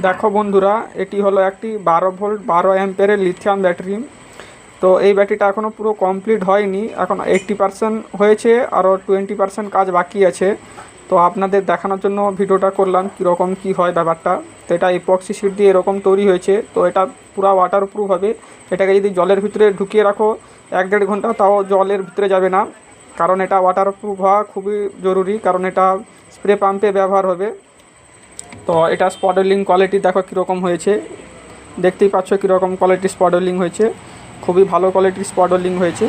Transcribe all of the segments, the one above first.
দেখো বন্ধুরা, এটি হলো একটি বারো ভোল্ট, বারো অ্যাম্পেয়ারের লিথিয়াম ব্যাটারি তো এই ব্যাটারিটা এখনও পুরো কমপ্লিট হয়নি, এখন এইট্টি পার্সেন্ট হয়েছে আরও টোয়েন্টি পার্সেন্ট কাজ বাকি আছে। তো আপনাদের দেখানোর জন্য ভিডিওটা করলাম, কীরকম কী হয় ব্যাপারটা। তো এটা ইপক্সি শিট দিয়ে এরকম তৈরি হয়েছে, তো এটা পুরো ওয়াটার প্রুফ হবে। এটাকে যদি জলের ভিতরে ঢুকিয়ে রাখো, এক দেড় ঘণ্টা তাও জলের ভিতরে যাবে না। কারণ এটা ওয়াটার প্রুফ হওয়া খুবই জরুরি, কারণ এটা স্প্রে পাম্পে ব্যবহার হবে। তো এটা স্পডলিং কোয়ালিটি দেখো কীরকম হয়েছে। দেখতেই পাচ্ছ কীরকম কোয়ালিটির স্পডলিং হয়েছে। খুবই ভালো কোয়ালিটির স্পডলিং হয়েছে।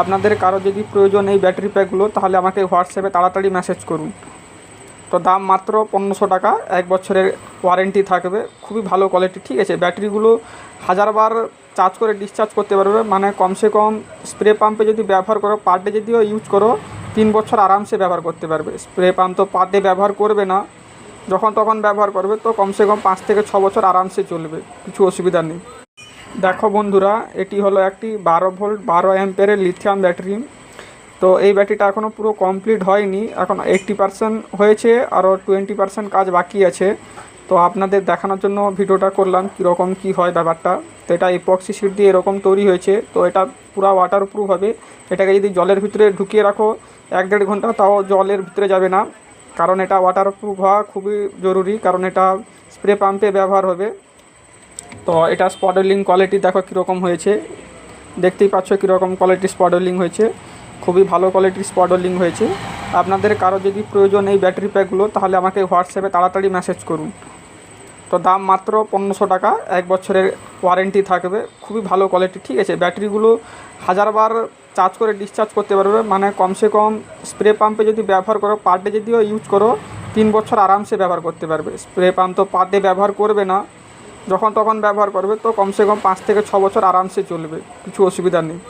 আপনাদের কারও যদি প্রয়োজন এই ব্যাটারি প্যাকগুলো তাহলে আমাকে হোয়াটসঅ্যাপে তাড়াতাড়ি মেসেজ করুন। তো দাম মাত্র পনেরোশো টাকা, এক বছরের ওয়ারেন্টি থাকবে। খুবই ভালো কোয়ালিটি ঠিক আছে? ব্যাটারিগুলো হাজারবার চার্জ করে ডিসচার্জ করতে পারবে। মানে কমসে কম স্প্রে পাম্পে যদি ব্যবহার করো পার ডে যদিও ইউজ করো, তিন বছর আরামসে ব্যবহার করতে পারবে। স্প্রে পাম্প তো পার ডে ব্যবহার করবে না। যখন তখন ব্যবহার করবে, তো কমসে কম পাঁচ থেকে ছ বছর আরামসে চলবে, কিছু অসুবিধা নেই। দেখো বন্ধুরা, এটি হলো একটি বারো ভোল্ট, বারো অ্যাম্পেয়ারের লিথিয়াম ব্যাটারি তো এই ব্যাটারিটা এখনও পুরো কমপ্লিট হয়নি, এখন এইট্টি পার্সেন্ট হয়েছে, আরও টোয়েন্টি পার্সেন্ট কাজ বাকি আছে। তো আপনাদের দেখানোর জন্য ভিডিওটা করলাম, কীরকম কী হয় ব্যাপারটা। তো এটা ইপক্সি শিট দিয়ে এরকম তৈরি হয়েছে, তো এটা পুরো ওয়াটার প্রুফ হবে। এটাকে যদি জলের ভিতরে ঢুকিয়ে রাখো, এক দেড় ঘণ্টা তাও জলের ভিতরে যাবে না। কারণ এটা ওয়াটারপ্রুফ হওয়া খুবই জরুরি, কারণ এটা স্প্রে পাম্পে ব্যবহার হবে। তো এটা স্পডলিং কোয়ালিটি দেখো কীরকম হয়েছে। দেখতেই পাচ্ছ কীরকম কোয়ালিটি স্পডলিং হয়েছে। খুবই ভালো কোয়ালিটির স্পডলিং হয়েছে। আপনাদের কারও যদি প্রয়োজন এই ব্যাটারি প্যাকগুলো তাহলে আমাকে হোয়াটসঅ্যাপে তাড়াতাড়ি মেসেজ করুন। তো দাম মাত্র পনেরোশো টাকা। এক বছরের ওয়ারেন্টি থাকবে। খুবই ভালো কোয়ালিটি ঠিক আছে? ব্যাটারিগুলো হাজারবার চার্জ করে ডিসচার্জ করতে পারবে। মানে কমসে কম স্প্রে পাম্পে যদি ব্যবহার করো পার ডে যদিও ইউজ করো, তিন বছর আরামসে ব্যবহার করতে পারবে। স্প্রে পাম্প তো পার ডে ব্যবহার করবে না। যখন তখন ব্যবহার করবে, তো কমসে কম পাঁচ থেকে ছ বছর আরামসে চলবে। কিছু অসুবিধা নেই।